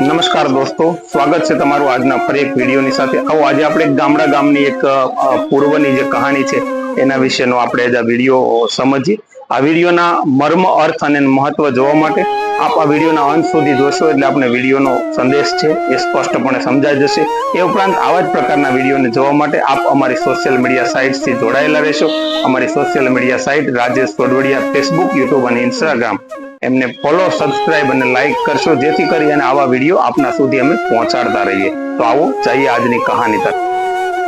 નમસ્કાર દોસ્તો, સ્વાગત છે તમારું આજના ફરી એક વિડીયોની સાથે. આવો આજે આપણે ગામડા ગામની એક પૂર્વની જે કહાની છે, એના વિશેનો આપણે આજે આ વીડિયો સમજીએ. આ વિડીયોના મર્મ, અર્થ અને મહત્વ જોવા માટે આપ આ વિડીયોના અંત સુધી જોશો એટલે આપણે વિડીયોનો સંદેશ છે, એ સ્પષ્ટપણે સમજાઈ જશે. એ ઉપરાંત આવા જ પ્રકારના વિડીયોને જોવા માટે આપ અમારી સોશિયલ મીડિયા સાઇટ્સથી જોડાયેલા રહેશો. અમારી social media site Rajesh Todvadiya Facebook YouTube અને ઇન્સ્ટાગ્રામ એમને ફોલો સબસ્ક્રાઇબ અને લાઈક કરશો. જેથી કરી અને આવા વીડિયો આપના સુધી અમે પહોંચાડતા રહીએ. તો આવો, જઈએ આજની કહાની તરફ.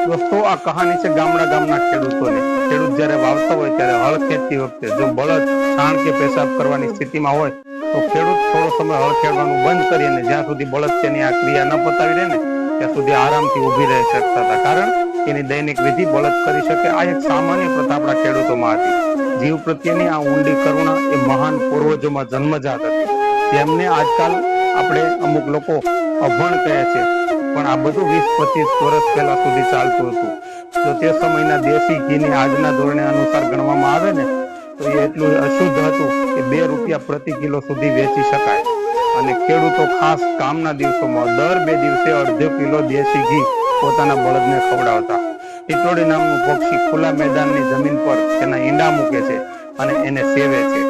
દોસ્તો, આ કહાની છે ગામડા ગામના ખેડૂતોની. ખેડૂત જ્યારે વાવતો હોય ત્યારે હળ ખેડતી વખતે જો બળદ, છાણ કે પેશાબ કરવાની સ્થિતિમાં હોય, તો ખેડૂત થોડો સમય હળ ખેડવાનું બંધ કરી અને જ્યાં સુધી બળદ તેની આ ક્રિયા ન પતાવી રહે ને, ત્યાં સુધી આરામથી ઊભી રહી શકતા હતા. કારણ, એની દૈનિક વિધિ બળદ કરી શકે. આ એક સામાન્ય પ્રથા આપણા ખેડૂતોમાં હતી. જીવ પ્રત્યેની આ ઊંડી કરુણા એ મહાન પૂર્વજોમાં જન્મજાત હતી. તેમને આજકાલ આપણે અમુક લોકો અભણ કહે છે, પણ આ બધું વીસ પચીસ વર્ષ પહેલા સુધી ચાલતું હતું. જો તે સમયના દેશી ઘીની આજના ધોરણે અનુસાર ગણવામાં આવે ને, તો એ એટલું અશુદ્ધ હતું કે બે રૂપિયા પ્રતિ કિલો સુધી વેચી શકાય. અને ખેડૂતો ખાસ કામના દિવસોમાં દર બે દિવસે અડધો કિલો દેશી ઘી પોતાના બળદને ખવડાવતા. ટીટોડી નામનું પક્ષી ખુલ્લા મેદાનની જમીન પર તેના ઈંડા મૂકે છે અને એને સેવે છે.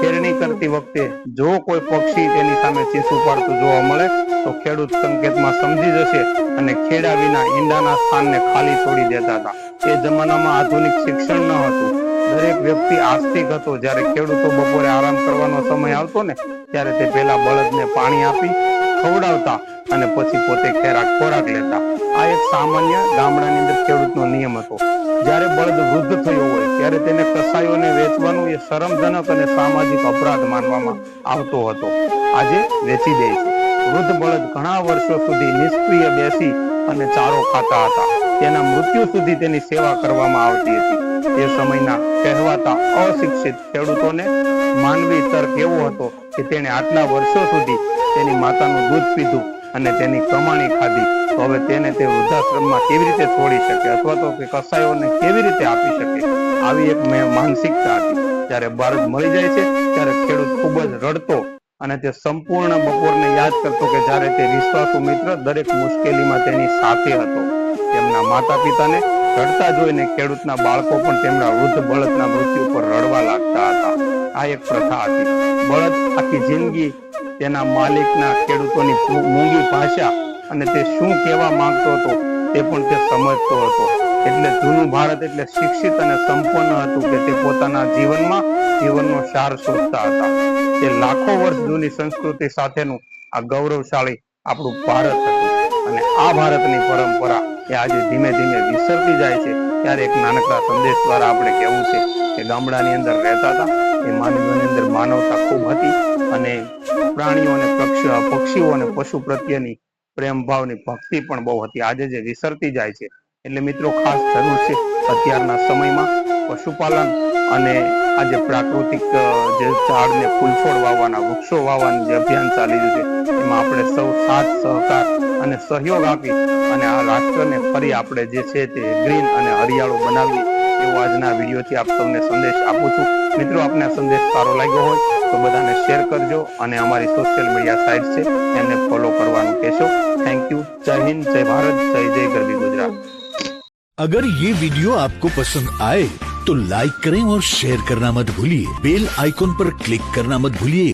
ખેરણી કરતી વખતે જો કોઈ પક્ષી તેની સામે ચીસું પાડતું જોવા મળે, તો ખેડૂત સંકેતમાં સમજી જશે અને ખેડા વિના ઈંડાના સ્થાનને ખાલી છોડી દેતા હતા. એ જમાનામાં આધુનિક શિક્ષણ ન હતું. દરેક વ્યક્તિ આસ્તિક હતો. જ્યારે ખેડૂતો બપોરે આરામ કરવાનો સમય આવતો ને, ત્યારે તે પહેલા બળદને પાણી આપી ખવડાવતા અને પછી પોતે ખેરાક ખોરાક લેતા. આ એક સામાન્ય ગામડાની અંદર ખેડૂતનો નિયમ હતો. જ્યારે બળદ વૃદ્ધ થયો હોય, ત્યારે તેને કસાયોને વેચવાનું એ શરમજનક અને સામાજિક અપરાધ માનવામાં આવતો હતો. આજે વેચી દે છે. વૃદ્ધ બળદ ઘણા વર્ષો સુધી નિષ્ક્રિય બેસી અને ચારો ખાતા હતા. તેના મૃત્યુ સુધી તેની સેવા કરવામાં આવતી હતી. એ સમયના કહેવાતા અશિક્ષિત ખેડૂતોને માનવી તર્ક એવો હતો કે તેણે આટલા વર્ષો સુધી તેની માતાનું દૂધ પીધું અને તેની કમાણી ખાધી. તો હવે તેને તે વૃદ્ધાશ્રમમાં કેવી રીતે છોડી શકે? અથવા તો કે કસાયોને કેવી રીતે આપી શકે? આવી એક માનસિકતા હતી. જ્યારે બાળક મળી જાય છે, ત્યારે ખેડૂત ખૂબ જ રડતો અને તે સંપૂર્ણ બપોરને યાદ કરતો કે જ્યારે તે વિશ્વાસુ મિત્ર દરેક મુશ્કેલીમાં તેની સાથે હતો. તેમના માતા પિતાને રડતા જોઈને ખેડૂતના બાળકો પણ તેમના વૃદ્ધ બળદના મૃત્યુ પર રડવા લાગતા હતા. આ એક પ્રથા હતી. બળદ આખી જિંદગી તેના માલિકના ખેડૂતોની મૂંગી ભાષા અને તે શું કહેવા માંગતો હતો તે પણ તે સમજતો હતો. એટલે જૂનું ભારત એટલે શિક્ષિત અને સંપન્ન હતું કે તે પોતાના જીવનમાં જીવનનો સાર શોધતા હતા. તે લાખો વર્ષ જૂની સંસ્કૃતિ સાથેનું આ ગૌરવશાળી આપણું ભારત હતું. અને આ ભારતની પરંપરા એ આજે ધીમે ધીમે વિસરતી જાય છે. ત્યારે એક નાનકડા સંદેશ દ્વારા આપણે કહેવું છે કે ગામડાની અંદર રહેતા હતા. એ માનવીઓની અંદર માનવતા ખૂબ હતી અને પ્રાણીઓ અને પક્ષીઓ અને પશુ પ્રત્યેની પ્રેમ ભાવની ભક્તિ પણ બહુ હતી. આજે જે વિસરતી જાય છે. એટલે મિત્રો, ખાસ જરૂર છે અત્યારના સમયમાં પશુપાલન અને આજે પ્રાકૃતિક જે ઝાડ ને ફૂલ છોડ વાવવાના વૃક્ષો વાવવાનું જે અભિયાન ચાલી રહ્યું છે, એમાં આપણે સૌ સાથ, સહકાર અને સહયોગ આપી અને આ રાષ્ટ્રને ફરી આપણે જે છે તે ગ્રીન અને હરિયાળો બનાવીએ એવો આજના વિડીયોથી આપ સૌને સંદેશ આપું છું. મિત્રો, આપને આ સંદેશ સારો લાગ્યો હોય તો બધાને શેર કરજો અને અમારી સોશિયલ મીડિયા સાઇટ છે એમને ફોલો કરવાનું કહેશો થેન્ક યુ જય હિન્દ જય ભારત જય જય ગરબી ગુજરાત अगर ये वीडियो आपको पसंद आए तो लाइक करें और शेयर करना मत भूलिए बेल आइकॉन पर क्लिक करना मत भूलिएगा